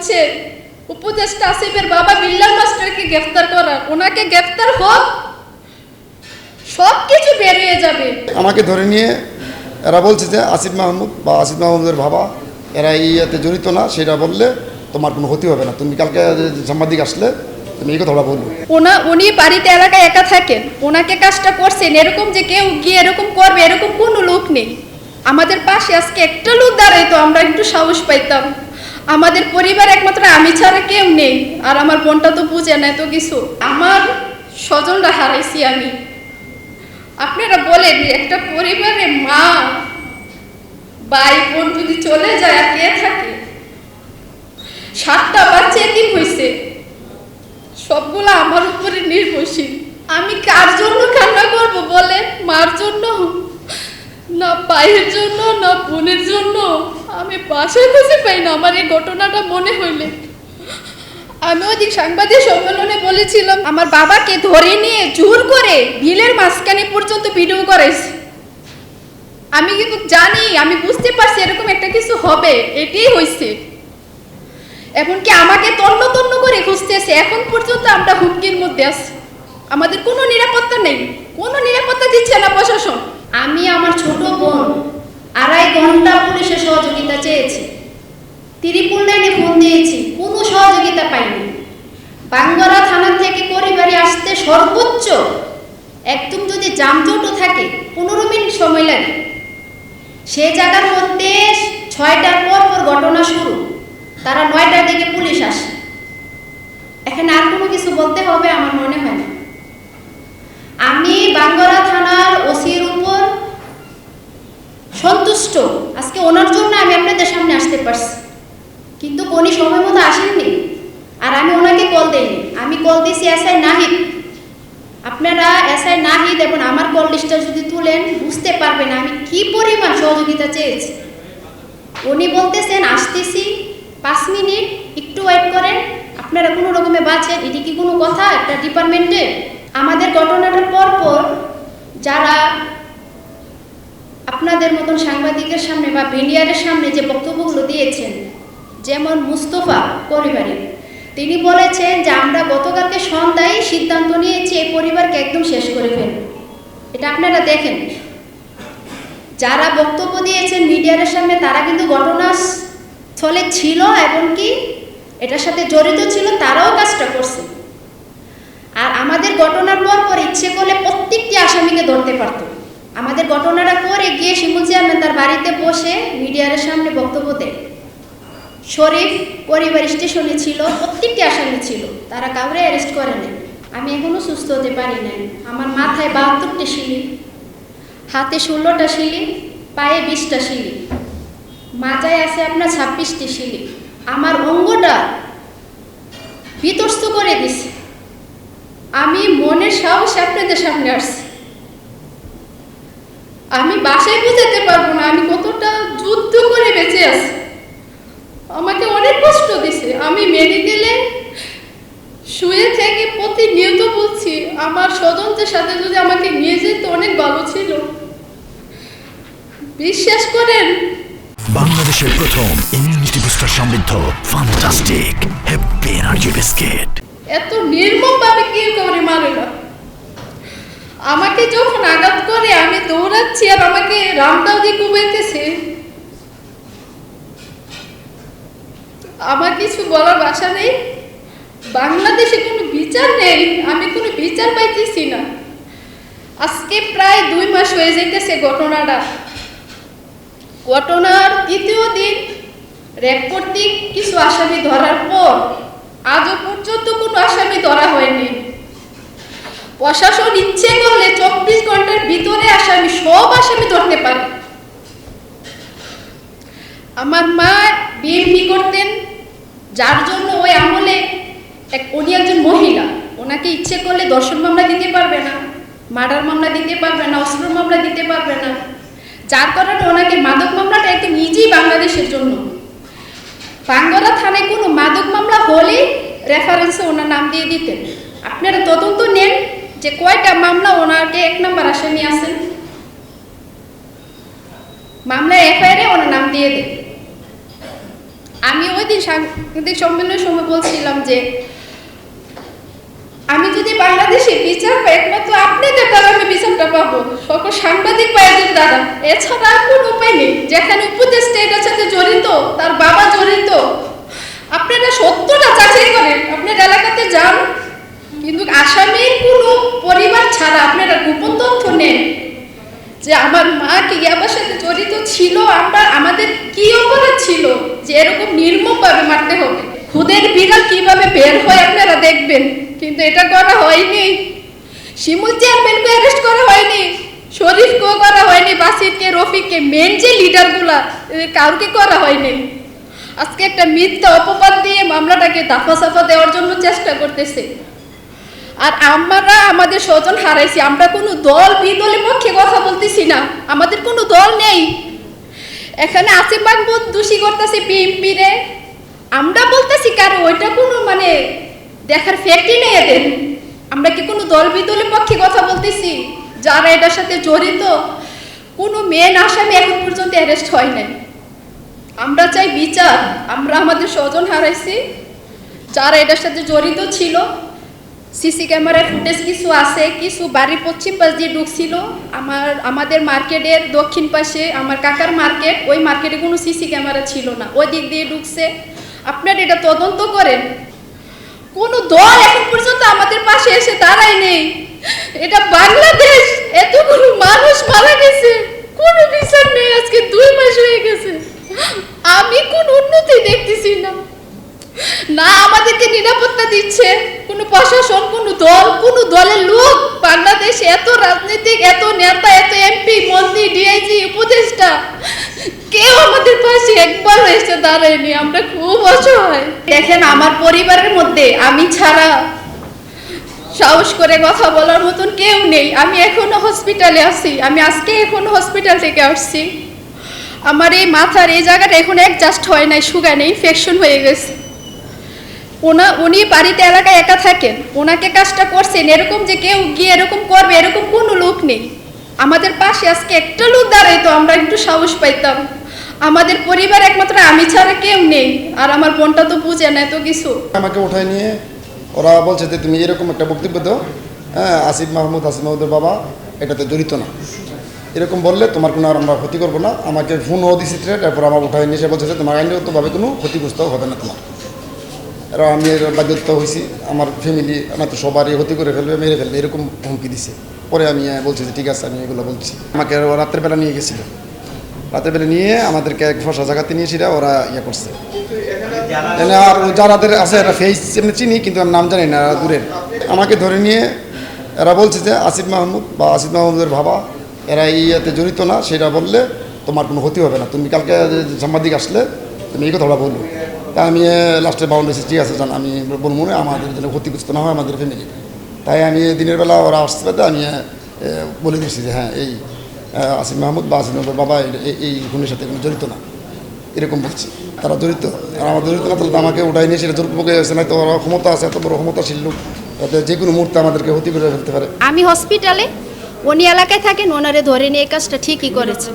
হচ্ছে উপদেষ্টা আসিফের বাবা বিল্লাল মাস্টারকে গ্রেফতার করার ওনাকে গ্রেফতার হোক সব কিছু বেরিয়ে যাবে। আমাকে ধরে নিয়ে এরা বলছে যে আসিফ মাহমুদ বা আসিফ মাহমুদের বাবা এরা ইয়েতে জড়িত না সেটা বললে তোমার কোনো ক্ষতি হবে না। তুমি কালকে সাংবাদিক আসলে তুমি এই কথাটা বলবে। ওনা উনি বাড়িতে এলাকায় একা থাকেন ওনাকে কাজটা করছেন এরকম যে কেউ গিয়ে এরকম করবে এরকম কোনো লোক নেই। আমাদের পাশে আজকে একটা লোক দাঁড়াইতো আমরা একটু সাহস পাইতাম। আমাদের পরিবার একমাত্র আমি ছাড়া কেউ নেই। আর আমার বোনটা তো বুঝে না এত কিছু। আমার স্বজনরা হারাইছি আমি। আপনারা বলেন, একটা পরিবারে মা, ভাই, বোন যদি চলে যায় আর কে থাকে? সাতটা বাচ্চা এতিম হয়েছে সবগুলো আমার উপরে নির্ভরশীল। আমি কার জন্য কান্না করব বলে মার জন্য? না পায়ের জন্য? না বোনের জন্য? আমি বাসায় খুঁজে পাই না, আমার এই ঘটনাটা মনে হইলে। আমি ওদিক সাংবাদিক সম্মেলনে বলেছিলাম, আমার বাবাকে ধরে নিয়ে জোর করে বিলের মাঝখানে পর্যন্ত ভিডিও করাইছি। আমি কিন্তু জানি, আমি বুঝতে পারছি এরকম একটা কিছু হবে, এটাই হয়েছে এমনকি আমাকে তন্ন তন্ন করে খুঁজতেছে এখন পর্যন্ত আমরা হুমকির মধ্যে আছি। আমাদের কোনো নিরাপত্তা নেই, কোনো নিরাপত্তা দিচ্ছে না প্রশাসন। আমি আমার ছোট বোন আড়াই ঘণ্টা পুলিশের সহযোগিতা চেয়েছি। ত্রিপুল লাইনে ফোন দিয়েছি, কোনো সহযোগিতা পাইনি। বাঙ্গরা থানা থেকে পরিবারে আসতে সর্বোচ্চ একদম যদি জামজটও থাকে, পনেরো মিনিট সময় লাগে। সে জায়গার মধ্যে ছয়টার পর পর ঘটনা শুরু। তারা নয়টার দিকে পুলিশ আসে। এখানে আর কোনো কিছু বলতে হবে আমার মনে হয় না। আমি বাঙ্গরা থানার ওসির উপর সন্তুষ্ট আজকে ওনার জন্য আমি আপনাদের সামনে আসতে পারছি কিন্তু উনি সময় মতো আসেননি আর আমি ওনাকে কল দেইনি আমি কল দিয়েছি এসআই নাহিদ আপনারা এসআই নাহিদ এবং আমার কল লিস্টটা যদি তুলেন বুঝতে পারবেন আমি কি পরিমাণ সহযোগিতা চেয়েছি? উনি বলতেছেন, আসতেছি, পাঁচ মিনিট, একটু ওয়েট করেন, আপনারা কোনো রকমে বাঁচেন, এটি কি কোনো কথা একটা ডিপার্টমেন্টে আমাদের ঘটনাটার পর পর যারা আপনাদের মতন সাংবাদিকের সামনে বা মিডিয়ারের সামনে যে বক্তব্যগুলো দিয়েছেন, যেমন মুস্তফা পরিবারের, তিনি বলেছেন যে আমরা গতকালকে সন্ধ্যায় সিদ্ধান্ত নিয়েছি এই পরিবারকে একদম শেষ করে ফেলব। এটা আপনারা দেখেন যারা বক্তব্য দিয়েছেন মিডিয়ার সামনে, তারা কিন্তু ঘটনাস্থলে ছিল এবং কি এটার সাথে জড়িত ছিল, তারাও কাজটা করছে। আর আমাদের ঘটনার পর পর ইচ্ছে করলে প্রত্যেকটি আসামিকে ধরতে পারতো। আমাদের ঘটনাটা করে গিয়ে শিমুল চেয়ারম্যান তার বাড়িতে বসে মিডিয়ার সামনে বক্তব্য দেয়। শরীফ পরিবার স্টেশনে ছিল, প্রত্যেকটি আসামি ছিল, তারা কাউরে অ্যারেস্ট করে নাই। আমি এখনও সুস্থ হতে পারি নাই। আমার মাথায় বাহাত্তরটি শিলি। হাতে ষোলোটা শিলি, পায়ে বিশটা শিলি। মাজায় আছে আপনার ছাব্বিশটি শিলি। আমার অঙ্গটা বিতস্ত করে দিছে। আমি মনের সাহস আপনাদের সামনে আসছি। আমি বাসায় বুঝাতে পারব না, আমি কতটা যুদ্ধ করে বেঁচে আছি। আমাকে অনেক কষ্ট দিছে। আমি মেডিকেলে শুয়ে থেকে প্রতিনিয়ত বলছি, আমার স্বজনদের সাথে যদি আমাকে নিয়ে যেত অনেক ভালো ছিল। বিশ্বাস করেন? বাংলাদেশের প্রথম ইমিউনিটি বুস্টার সমৃদ্ধ ফান্টাস্টিক হ্যাপি এনার্জি বিস্কিট এত নির্মমভাবে কি করে মারে না আমাকে যখন আঘাত করে আমি দৌড়াচ্ছি আর আমাকে রামদাও দিয়ে কুবাইতেছে। আমার কিছু বলার ভাষা নেই? বাংলাদেশে কোনো বিচার নেই? আমি কোনো বিচার পাইতেছি না। আজকে প্রায় দুই মাস হয়ে যেতেছে ঘটনাটা। ঘটনার তৃতীয় দিন র্যাব কর্তৃক কিছু আসামি ধরার পর আজও পর্যন্ত কোনো আসামি ধরা হয়নি। প্রশাসন ইচ্ছে করলে চব্বিশ ঘণ্টার ভিতরে আসামি সব আসামি ধরতে পারে। আমার মা বিএমপি করতেন, যার জন্য ওই আমলে এক উনি একজন মহিলা, ওনাকে ইচ্ছে করলে দর্শন মামলা দিতে পারবে না, মার্ডার মামলা দিতে পারবে না, অস্ত্র মামলা দিতে পারবে না। যার কারণে ওনাকে মাদক মামলাটা একদম ইজি বাংলাদেশের জন্য। বাঙ্গরা থানায় কোনো মাদক মামলা হলে রেফারেন্সে ওনার নাম দিয়ে দিতেন। আপনারা তদন্ত নেন যে কয়টা মামলা ওনাকে এক নম্বর আসামি আছেন। মামলা এফআইআরে ওনার নাম দিয়ে দেন। আমি ওই দিন সাংবাদিক সম্মেলনের সময় বলছিলাম যে আমি যদি বাংলাদেশে বিচার পাই একমাত্র আপনাদের দ্বারা আমি বিচারটা পাবো। সকল সাংবাদিক ভাইদের দ্বারা এছাড়া আর কোনো উপায় নেই। যেখানে উপদেষ্টা এটার সাথে জড়িত, তার বাবা জড়িত। আপনারা সত্যটা যাচাই করেন। আপনার এলাকাতে যান। কিন্তু আসামির কোনো পরিবার ছাড়া আপনারা গোপন তথ্য নেন। যে আমার মা কি আমার সাথে জড়িত ছিল? আমরা আমাদের কি অপরাধ ছিল? যে এরকম নির্মমভাবে মারতে হবে। খুদের বিড়াল কীভাবে বের হয় আপনারা দেখবেন, কিন্তু এটা করা হয়নি। শিমুল চেয়ারম্যানকে অ্যারেস্ট করা হয়নি, শরীফকেও করা হয়নি বাসিরকে রফিককে মেন যে লিডারগুলা কাউকে করা হয়নি। আজকে একটা মিথ্যা অপবাদ দিয়ে মামলাটাকে দাফা সাফা দেওয়ার জন্য চেষ্টা করতেছে। আর আমরা, আমাদের স্বজন হারাইছি, আমরা কোনো দল, বিদলের পক্ষে কথা বলতেছি না, আমাদের কোনো দল নেই। এখানে আসিফ মাহমুদ দোষী করতেছে বিএনপি রে আমরা বলতেছি কারও ওইটা কোনো মানে দেখার ফ্যাক্টই নেই এদের। আমরা কি কোনো দল বিদলের পক্ষে কথা বলতেছি? যারা এটার সাথে জড়িত, কোনো মেন আসামি এখন পর্যন্ত অ্যারেস্ট হয় নাই। আমরা চাই বিচার, আমরা আমাদের স্বজন হারাইছি। যারা এটার সাথে জড়িত ছিল, সিসি ক্যামেরার ফুটেজ কিছু আছে, কিছু বাড়ির পশ্চিম পাশ দিয়ে ঢুকছিল। আমার, আমাদের মার্কেটের দক্ষিণ পাশে, আমার কাকার মার্কেট, ওই মার্কেটে কোনো সিসি ক্যামেরা ছিল না। ওই দিক দিয়ে ঢুকছে। আপনার এটা তদন্ত করেন। কোনো দল এখন পর্যন্ত আমাদের পাশে এসে দাঁড়ায় নেই। এটা বাংলাদেশ এতগুলো মানুষ মারা গেছে। কোনো বিচার নেই, আজকে দুই মাস হয়ে গেছে। আমি কোন উন্নতি দেখতেছি না। না আমাদেরকে নিরাপত্তা দিচ্ছে কোনো প্রশাসন, কোনো দল, কোনো দলের লোক। বাংলাদেশ এত রাজনৈতিক, এত নেতা, এত এমপি, মন্ত্রী, ডিআইজি, উপদেষ্টা। কেউ আমাদের পাশে একবার এসে দাঁড়ায়নি, আমরা খুব অসহায়। দেখেন, আমার পরিবারের মধ্যে আমি ছাড়া সাহস করে কথা বলার মতন কেউ নেই। আমি এখনও হসপিটালে আছি, আমি আজকে এখনও হসপিটাল থেকে আসছি। আমার এই মাথার এই জায়গাটা এখন অ্যাডজাস্ট হয় নাই সুগার নেই ইনফেকশন হয়ে গেছে। ওনা, উনি বাড়িতে এলাকায় একা থাকেন, ওনাকে কাজটা করছেন, এরকম যে কেউ গিয়ে এরকম করবে, এরকম কোনো লোক নেই। আমাদের পাশে আজকে একটা লোক দাঁড়াইতো আমরা একটু সাহস পাইতাম। আমাদের পরিবার একমাত্র আমি ছাড়া কেউ নেই, আর আমার বোনটা তো বুঝে না এত কিছু। আমাকে উঠায় নিয়ে ওরা বলছে যে তুমি এরকম একটা বক্তব্য দাও হ্যাঁ আসিফ মাহমুদ, আসিফ মাহমুদের বাবা, এটাতে জড়িত না। এরকম বললে তোমার কোনো আর আমরা ক্ষতি করব না, আমাকে ফোনও দিছি তারপর আমার উঠায় নিয়ে এসে বলছে যে তোমার আইনগতভাবে কোনো ক্ষতিগ্রস্ত হবে না তোমার। এরা আমি এর বাধ্যত হয়েছি আমার ফ্যামিলি আমার তো সবারই ক্ষতি করে ফেলবে, মেরে ফেলবে, এরকম হুমকি দিছে। পরে আমি বলছি যে ঠিক আছে, আমি এগুলো বলছি। আমাকে রাতের বেলা নিয়ে গেছিল। রাতের বেলা নিয়ে আমাদেরকে এক ফসা জায়গাতে নিয়েছিল ওরা ইয়ে করছে। আর যারাদের আছে, এরা ফেস এমনি চিনি, কিন্তু আমি নাম জানি না দূরের। আমাকে ধরে নিয়ে এরা বলছে যে আসিফ মাহমুদ বা আসিফ মাহমুদের বাবা এরা ইয়েতে জড়িত না, সেটা বললে তোমার কোনো ক্ষতি হবে না। তুমি কালকে সাংবাদিক আসলে, তুমি এই কথাটা বলল তা আমি লাস্টে বাউন্ড হয়েছি ঠিক আছে, জান, আমি বলব না, আমাদের যেন ক্ষতিগ্রস্ত না হয় আমাদের ফ্যামিলি তাই আমি দিনের বেলা ওরা আসতে পারতে আমি বলে দিচ্ছি যে হ্যাঁ এই আসিফ মাহমুদ বা মাহমুদের বাবা এই- খুনের সাথে কোনো জড়িত না। এরকম বলছি। তারা জড়িত। আর আমার জড়িত না, তাহলে আমাকে উঠাই নিয়ে সেটা জোরপোকে এসে না, তো ওরা ক্ষমতা আছে, এত বড় ক্ষমতাশীল লোক তাতে যে কোনো মুহূর্তে আমাদেরকে ক্ষতি করে ফেলতে পারে। আমি হসপিটালে, উনি এলাকায় থাকেন, ওনারে ধরে নিয়ে কাজটা ঠিকই করেছে।